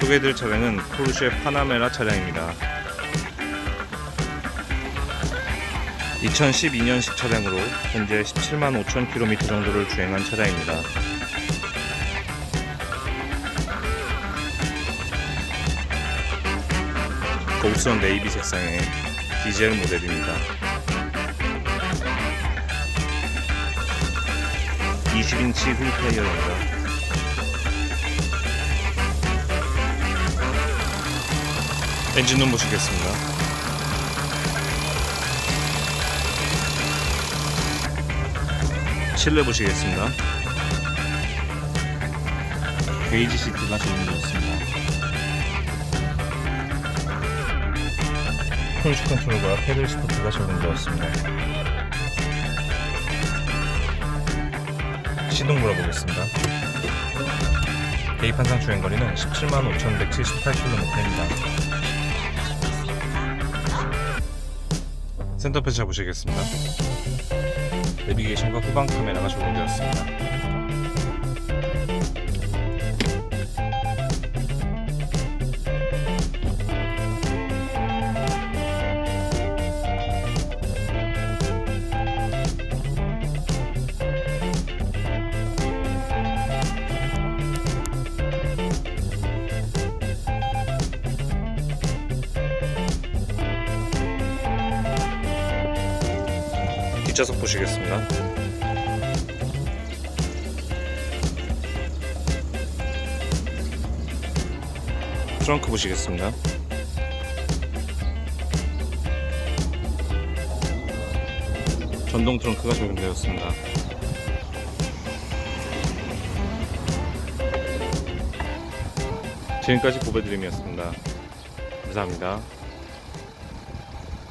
소개해드릴 차량은 포르쉐 파나메라 차량입니다. 2012년식 차량으로 현재 17만 5천 킬로미터 정도를 주행한 차량입니다. 고급스러운 네이비 색상의 디젤 모델입니다. 20인치 휠 타이어입니다. 엔진룸 보시겠습니다. 실내 보시겠습니다. 베이지 시트가 적용되어 있습니다. 크루즈 컨트롤과 패들 시프트가 적용되었습니다. 시동 걸어보겠습니다. 대입 한상 주행거리는 17만 5,178km입니다. 센터페 잡으시겠습니다. 내비게이션과 후방 카메라가 적용되었습니다. 뒷좌석 보시겠습니다. 트렁크 보시겠습니다. 전동 트렁크가 적용되었습니다. 지금까지 보배드림이었습니다. 감사합니다.